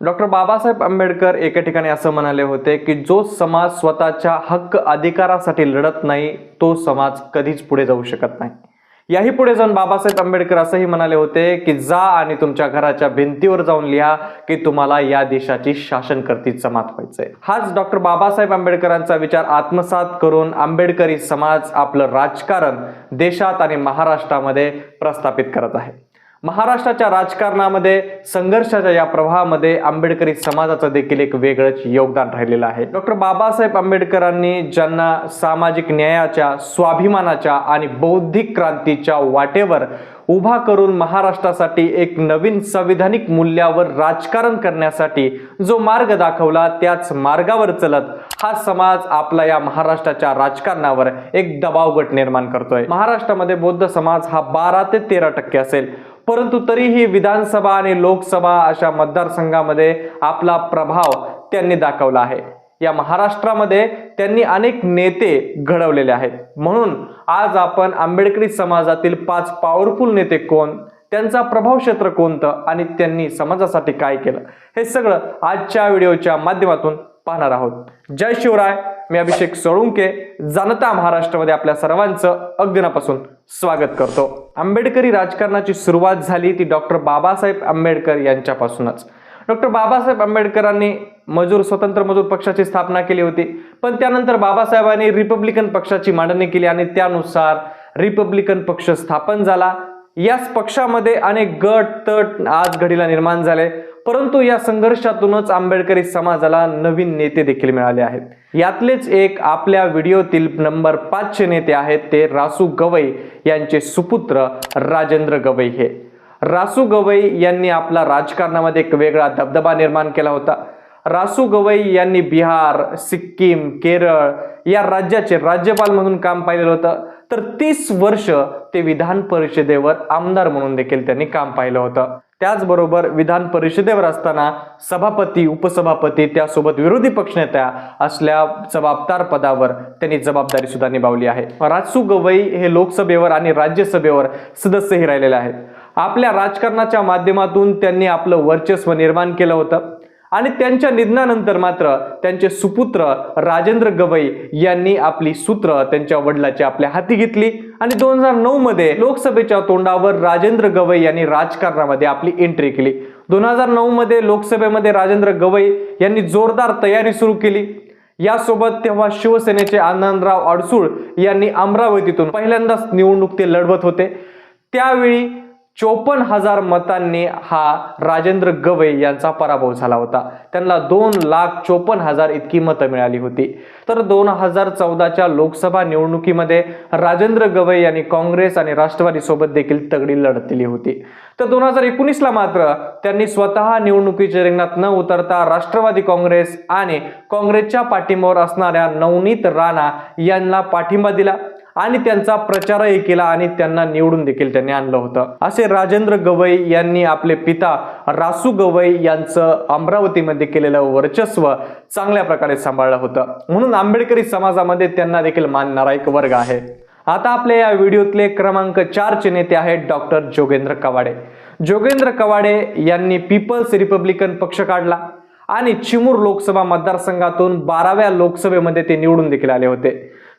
Doctor Babasaheb Ambedkar एका ठिकाणी असं म्हणाले होते की जो समाज स्वतःच्या हक्क अधिकारासाठी लढत नाही तो समाज कधीच पुढे जाऊ शकत नाही. याही पुढे जाऊन बाबासाहेब आंबेडकर असंही म्हणाले होते की जा आणि तुमच्या घराच्या भिंतीवर जाऊन लिहा की तुम्हाला या देशाची शासनकर्ती जमात व्हायचंय. हाच डॉक्टर बाबासाहेब आंबेडकरांचा विचार आत्मसात करून आंबेडकरी समाज आपलं राजकारण देशात आणि महाराष्ट्रामध्ये प्रस्थापित करत आहे. महाराष्ट्राच्या राजकारणामध्ये संघर्षाच्या या प्रवाहामध्ये आंबेडकरी समाजाचं देखील एक वेगळंच योगदान राहिलेलं आहे. डॉक्टर बाबासाहेब आंबेडकरांनी ज्यांना सामाजिक न्यायाच्या स्वाभिमानाच्या आणि बौद्धिक क्रांतीच्या वाटेवर उभा करून महाराष्ट्रासाठी एक नवीन संविधानिक मूल्यावर राजकारण करण्यासाठी जो मार्ग दाखवला त्याच मार्गावर चलत हा समाज आपला या महाराष्ट्राच्या राजकारणावर एक दबाव गट निर्माण करतोय. महाराष्ट्रामध्ये बौद्ध समाज हा बारा ते तेरा टक्के असेल. परंतु तरीही विधानसभा आणि लोकसभा अशा मतदारसंघामध्ये आपला प्रभाव त्यांनी दाखवला आहे. या महाराष्ट्रामध्ये त्यांनी अनेक नेते घडवलेले आहेत. म्हणून आज आपण आंबेडकरी समाजातील पाच पॉवरफुल नेते कोण त्यांचा प्रभाव क्षेत्र कोणतं आणि त्यांनी समाजासाठी काय केलं हे सगळं आजच्या व्हिडिओच्या माध्यमातून पाहणार आहोत. जय शिवराय. मी अभिषेक सोळुंके जनता महाराष्ट्रामध्ये आपल्या सर्वांचं अग्नापासून स्वागत करतो. आंबेडकरी राजकारणाची सुरुवात झाली ती डॉक्टर बाबासाहेब आंबेडकर यांच्यापासूनच. डॉक्टर बाबासाहेब आंबेडकरांनी मजूर स्वतंत्र मजूर पक्षाची स्थापना केली होती पण त्यानंतर बाबासाहेबांनी रिपब्लिकन पक्षाची मांडणी केली आणि त्यानुसार रिपब्लिकन पक्ष स्थापन झाला. याच पक्षामध्ये अनेक गट तट आज घडीला निर्माण झाले. परंतु या संघर्षातूनच आंबेडकरी समाजाला नवीन नेते देखील मिळाले आहेत. यातलेच एक आपल्या व्हिडिओतील नंबर पाचचे नेते आहेत ते रासू गवई यांचे सुपुत्र राजेंद्र गवई हे. रासू गवई यांनी आपला राजकारणामध्ये एक वेगळा दबदबा निर्माण केला होता. रासू गवई यांनी बिहार सिक्कीम केरळ या राज्याचे राज्यपाल म्हणून काम पाहिलेलं होतं. तर तीस वर्ष ते विधान परिषदेवर आमदार म्हणून देखील त्यांनी काम पाहिलं होतं. त्याचबरोबर विधान परिषदेवर असताना सभापती उपसभापती त्यासोबत विरोधी पक्षनेत्या असल्या जबाबदार पदावर त्यांनी जबाबदारी सुद्धा निभावली आहे. राजसू गवई हे लोकसभेवर आणि राज्यसभेवर सदस्यही राहिलेले आहेत. आपल्या राजकारणाच्या माध्यमातून त्यांनी आपलं वर्चस्व निर्माण केलं होतं. आणि त्यांच्या निधनानंतर मात्र त्यांचे सुपुत्र राजेंद्र गवई यांनी आपली सूत्र त्यांच्या वडिलाची आपल्या हाती घेतली. आणि दोन हजार नऊ मध्ये लोकसभेच्या तोंडावर राजेंद्र गवई यांनी राजकारणामध्ये आपली एंट्री केली. दोन हजार नऊ मध्ये लोकसभेमध्ये राजेंद्र गवई यांनी जोरदार तयारी सुरू केली. यासोबत तेव्हा शिवसेनेचे आनंदराव अडसूळ यांनी अमरावतीतून पहिल्यांदाच निवडणूक ते लढवत होते. त्यावेळी चोपन्न हजार मतांनी हा राजेंद्र गवई यांचा पराभव झाला होता. त्यांना दोन लाख चोपन्न हजार इतकी मतं मिळाली होती. तर दोन हजार चौदाच्या लोकसभा निवडणुकीमध्ये राजेंद्र गवई यांनी काँग्रेस आणि राष्ट्रवादीसोबत देखील तगडी लढत दिली होती. तर दोन हजार एकोणीसला मात्र त्यांनी स्वतः निवडणुकीच्या रिंगणात न उतरता राष्ट्रवादी काँग्रेस आणि काँग्रेसच्या पाठिंब्यावर असणाऱ्या नवनीत राणा यांना पाठिंबा दिला. आणि त्यांचा प्रचारही केला आणि त्यांना निवडून देखील त्यांनी आणलं होतं. असे राजेंद्र गवई यांनी आपले पिता रासू गवई यांचं अमरावतीमध्ये केलेलं वर्चस्व चांगल्या प्रकारे सांभाळलं होतं. म्हणून आंबेडकरी समाजामध्ये त्यांना देखील मानणारा एक वर्ग आहे. आता आपल्या या व्हिडिओतले क्रमांक चारचे नेते आहेत डॉक्टर जोगेंद्र कवाडे. जोगेंद्र कवाडे यांनी पीपल्स रिपब्लिकन पक्ष काढला आणि चिमूर लोकसभा मतदारसंघातून बाराव्या लोकसभेमध्ये ते निवडून देखील आले होते.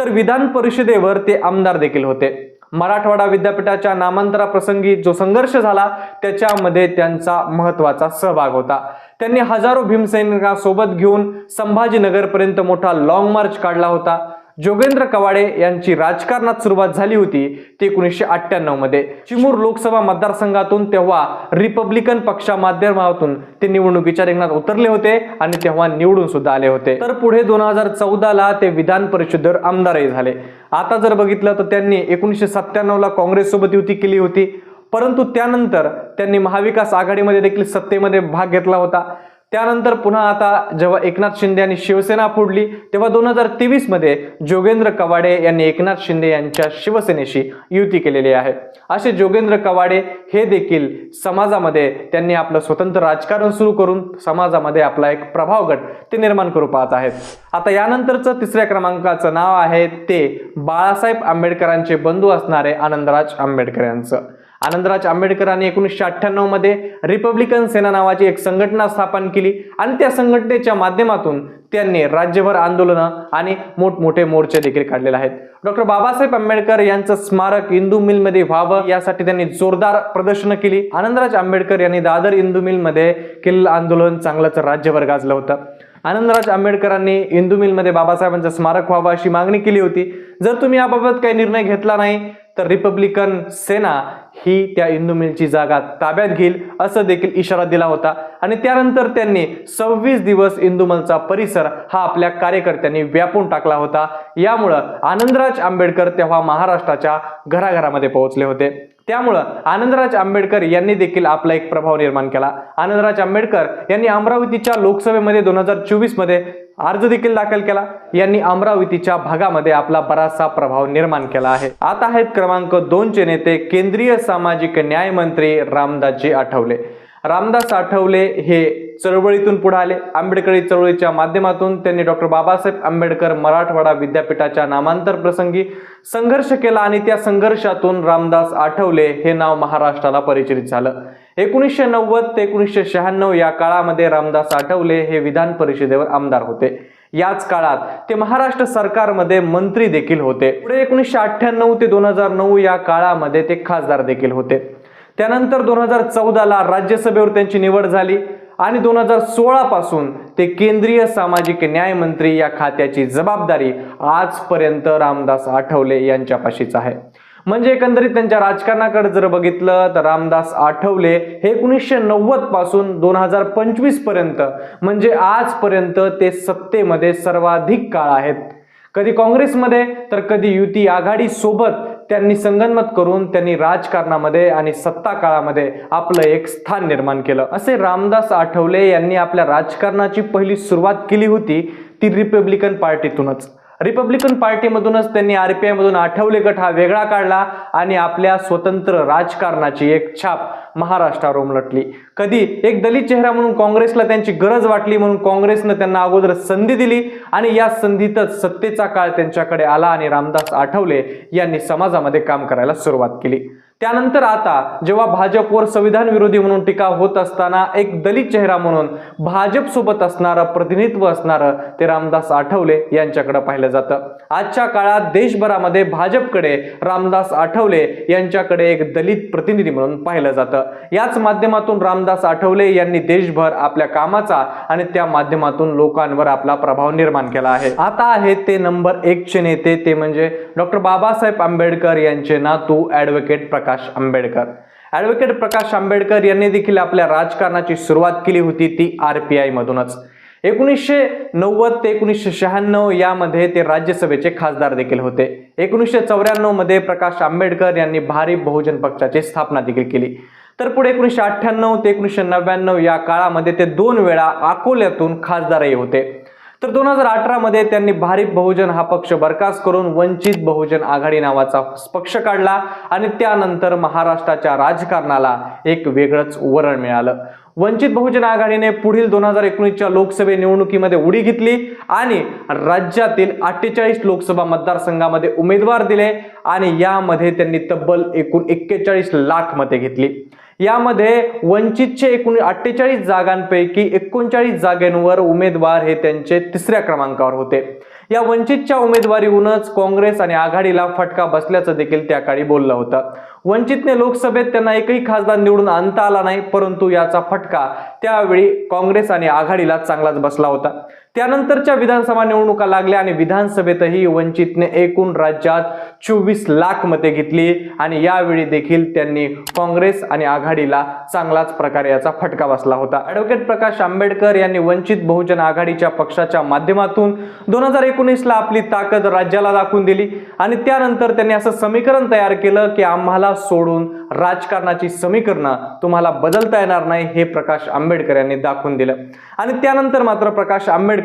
तर विधान परिषदेवर ते आमदार देखील होते. मराठवाडा विद्यापीठाच्या नामांतराप्रसंगी जो संघर्ष झाला त्याच्यामध्ये त्यांचा महत्त्वाचा सहभाग होता. त्यांनी हजारो भीमसैनिकांसोबत घेऊन संभाजीनगरपर्यंत मोठा लाँग मार्च काढला होता. जोगेंद्र कवाडे यांची राजकारणात सुरुवात झाली होती ते एकोणीसशे अठ्ठ्याण्णवमध्ये. चिमूर लोकसभा मतदारसंघातून तेव्हा रिपब्लिकन पक्षा माध्यमातून ते निवडणुकीच्या रिंगणात उतरले होते आणि तेव्हा निवडून सुद्धा आले होते. तर पुढे दोन हजार चौदाला ते विधान परिषदेवर आमदारही झाले. आता जर बघितलं तर त्यांनी एकोणीसशे सत्त्याण्णवला काँग्रेससोबत युती केली होती. परंतु त्यानंतर त्यांनी महाविकास आघाडीमध्ये देखील सत्तेमध्ये भाग घेतला होता. त्यानंतर पुन्हा आता जेव्हा एकनाथ शिंदे यांनी शिवसेना फोडली तेव्हा दोन हजार तेवीसमध्ये जोगेंद्र कवाडे यांनी एकनाथ शिंदे यांच्या शिवसेनेशी युती केलेली आहे. असे जोगेंद्र कवाडे हे देखील समाजामध्ये त्यांनी आपलं स्वतंत्र राजकारण सुरू करून समाजामध्ये आपला एक प्रभाव गट ते निर्माण करू पाहत आहेत. आता यानंतरचं तिसऱ्या क्रमांकाचं नाव आहे ते बाळासाहेब आंबेडकरांचे बंधू असणारे आनंदराज आंबेडकर यांचं. आनंदराज आंबेडकरांनी एकोणीसशे अठ्ठ्याण्णवमध्ये रिपब्लिकन सेना नावाची एक संघटना स्थापन केली आणि त्या संघटनेच्या माध्यमातून त्यांनी राज्यभर आंदोलनं आणि मोठमोठे मोर्चे देखील काढलेले आहेत. डॉक्टर बाबासाहेब आंबेडकर यांचं स्मारक इंदू मिलमध्ये व्हावं यासाठी त्यांनी जोरदार प्रदर्शनं केली. आनंदराज आंबेडकर यांनी दादर इंदू मिलमध्ये केलेलं आंदोलन चांगलंच राज्यभर गाजलं होतं. आनंदराज आंबेडकरांनी इंदू मिलमध्ये बाबासाहेबांचं स्मारक व्हावं अशी मागणी केली होती. जर तुम्ही याबाबत काही निर्णय घेतला नाही तर रिपब्लिकन सेना ही त्या इंदू मिलची जागा ताब्यात घेईल असं देखील इशारा दिला होता. आणि त्यानंतर त्यांनी सव्वीस दिवस इंदुमलचा परिसर हा आपल्या कार्यकर्त्यांनी व्यापून टाकला होता. यामुळं आनंदराज आंबेडकर तेव्हा महाराष्ट्राच्या घराघरामध्ये पोहोचले होते. त्यामुळं आनंदराज आंबेडकर यांनी देखील आपला एक प्रभाव निर्माण केला. आनंदराज आंबेडकर यांनी अमरावतीच्या लोकसभेमध्ये दोन हजार चोवीसमध्ये अर्ज देखील दाखल केला. यांनी अमरावतीच्या भागामध्ये आपला बराचसा प्रभाव निर्माण केला आहे. आता आहेत क्रमांक दोनचे नेते केंद्रीय सामाजिक न्याय मंत्री रामदासजी आठवले. रामदास आठवले हे चळवळीतून पुढे आले. आंबेडकरी चळवळीच्या माध्यमातून त्यांनी डॉक्टर बाबासाहेब आंबेडकर मराठवाडा विद्यापीठाच्या नामांतर प्रसंगी संघर्ष केला आणि त्या संघर्षातून रामदास आठवले हे नाव महाराष्ट्राला परिचित झालं. एकोणीसशे नव्वद ते एकोणीसशे शहाण्णव या काळामध्ये रामदास आठवले हे विधान परिषदेवर आमदार होते. याच काळात ते महाराष्ट्र सरकारमध्ये मंत्री देखील होते. पुढे एकोणीसशे अठ्ठ्याण्णव ते दोन हजार नऊ या काळामध्ये ते खासदार देखील होते. त्यानंतर दोन हजार चौदाला राज्यसभेवर त्यांची निवड झाली आणि दोन हजार सोळापासून ते केंद्रीय सामाजिक न्याय मंत्री या खात्याची जबाबदारी आजपर्यंत रामदास आठवले यांच्यापाशीच आहे. म्हणजे एकंदरीत त्यांच्या राजकारणाकडे जर बघितलं तर रामदास आठवले हे एकोणीसशे नव्वदपासून दोन हजार पंचवीसपर्यंत म्हणजे आजपर्यंत ते सत्तेमध्ये सर्वाधिक काळ आहेत. कधी काँग्रेसमध्ये तर कधी युती आघाडी सोबत त्यांनी संगनमत करून त्यांनी राजकारणामध्ये आणि सत्ता काळामध्ये आपलं एक स्थान निर्माण केलं. असे रामदास आठवले यांनी आपल्या राजकारणाची पहिली सुरुवात केली होती ती रिपब्लिकन पार्टीतूनच. रिपब्लिकन पार्टीमधूनच त्यांनी आर पी आयमधून आठवले गट हा वेगळा काढला आणि आपल्या स्वतंत्र राजकारणाची एक छाप महाराष्ट्रावर उमलटली. कधी एक दलित चेहरा म्हणून काँग्रेसला त्यांची गरज वाटली म्हणून काँग्रेसनं त्यांना अगोदर संधी दिली आणि या संधीतच सत्तेचा काळ त्यांच्याकडे आला आणि रामदास आठवले यांनी समाजामध्ये काम करायला सुरुवात केली. त्यानंतर आता जेव्हा भाजपवर संविधान विरोधी म्हणून टीका होत असताना एक दलित चेहरा म्हणून भाजप सोबत असणारं प्रतिनिधित्व असणारं ते रामदास आठवले यांच्याकडे पाहिलं जातं. आजच्या काळात देशभरामध्ये भाजपकडे रामदास आठवले यांच्याकडे एक दलित प्रतिनिधी म्हणून पाहिलं जातं. याच माध्यमातून रामदास आठवले यांनी देशभर आपल्या कामाचा आणि त्या माध्यमातून लोकांवर आपला प्रभाव निर्माण केला आहे. आता आहे ते नंबर एकचे नेते ते म्हणजे डॉक्टर बाबासाहेब आंबेडकर यांचे नातू ॲडव्होकेट प्रकाश प्रकाश आंबेडकर. ॲडव्होकेट प्रकाश आंबेडकर यांनी देखील आपल्या राजकारणाची सुरुवात केली होती ती आर पी आय मधूनच. एकोणीसशे नव्वद ते एकोणीसशे शहाण्णव यामध्ये ते राज्यसभेचे खासदार देखील होते. एकोणीसशे चौऱ्याण्णवमध्ये प्रकाश आंबेडकर यांनी भारिप बहुजन पक्षाची स्थापना देखील केली. तर पुढे एकोणीसशे अठ्ठ्याण्णव ते एकोणीसशे नव्याण्णव या काळामध्ये ते दोन वेळा अकोल्यातून खासदारही होते. तर दोन हजार अठरा मध्ये त्यांनी भारिप बहुजन हा पक्ष बरखास्त करून वंचित बहुजन आघाडी नावाचा पक्ष काढला आणि त्यानंतर महाराष्ट्राच्या राजकारणाला एक वेगळंच वरण मिळालं. वंचित बहुजन आघाडीने पुढील दोन हजार एकोणीसच्या लोकसभे निवडणुकीमध्ये उडी घेतली आणि राज्यातील अठ्ठेचाळीस लोकसभा मतदारसंघामध्ये उमेदवार दिले आणि यामध्ये त्यांनी तब्बल एकूण एक्केचाळीस लाख मते घेतली. यामध्ये वंचितचे एकूण अठ्ठेचाळीस जागांपैकी एकोणचाळीस जागांवर उमेदवार हे त्यांचे तिसऱ्या क्रमांकावर होते. या वंचितच्या उमेदवारीहूनच काँग्रेस आणि आघाडीला फटका बसल्याचं देखील त्या काळी बोललं होतं. वंचितने लोकसभेत त्यांना एकही खासदार निवडून आणता आला नाही परंतु याचा फटका त्यावेळी काँग्रेस आणि आघाडीला चांगलाच बसला होता. त्यानंतरच्या विधानसभा निवडणुका लागल्या आणि विधानसभेतही वंचितने एकूण राज्यात चोवीस लाख मते घेतली आणि यावेळी देखील त्यांनी काँग्रेस आणि आघाडीला चांगलाच प्रकारे याचा फटका बसला होता. ऍडव्होकेट प्रकाश आंबेडकर यांनी वंचित बहुजन आघाडीच्या पक्षाच्या माध्यमातून दोन हजार एकोणीसला आपली ताकद राज्याला दाखवून दिली आणि त्यानंतर त्यांनी असं समीकरण तयार केलं की आम्हाला सोडून राजकारणाची समीकरणं तुम्हाला बदलता येणार नाही हे प्रकाश आंबेडकर यांनी दाखवून दिलं. आणि त्यानंतर मात्र प्रकाश आंबेडकर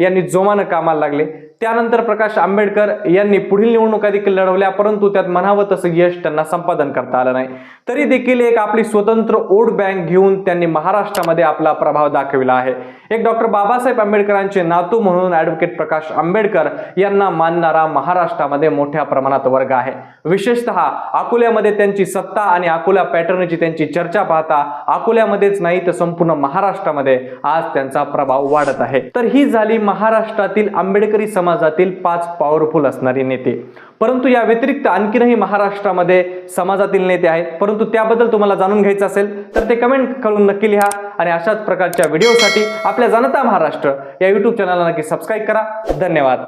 यांनी जोमानं कामाला लागले. त्यानंतर प्रकाश आंबेडकर यांनी पुढील निवडणुका देखील लढवल्या परंतु त्यात म्हणावं तसं यश त्यांना संपादन करता आलं नाही. तरी देखील एक आपली स्वतंत्र वोट बँक घेऊन त्यांनी महाराष्ट्रामध्ये आपला प्रभाव दाखविला आहे. एक डॉक्टर बाबासाहेब आंबेडकरांचे नातू म्हणून ऍडव्होकेट प्रकाश आंबेडकर यांना मानणारा महाराष्ट्रामध्ये मोठ्या प्रमाणात वर्ग आहे. विशेषतः अकोल्यामध्ये त्यांची सत्ता आणि अकोला पॅटर्नची त्यांची चर्चा पाहता अकोल्यामध्येच नाही तर संपूर्ण महाराष्ट्रामध्ये आज त्यांचा प्रभाव वाढत आहे. तर ही झाली महाराष्ट्रातील आंबेडकरी समाज समाजातील पाच पॉवरफुल असणारे नेते. परंतु या व्यतिरिक्त आणखीनही महाराष्ट्रामध्ये समाजातील नेते आहेत. परंतु त्याबद्दल तुम्हाला जाणून घ्यायचं असेल तर ते कमेंट करून नक्की लिहा आणि अशाच प्रकारच्या व्हिडिओसाठी आपल्या जनता महाराष्ट्र या यूट्यूब चॅनलला नक्की सबस्क्राईब करा. धन्यवाद.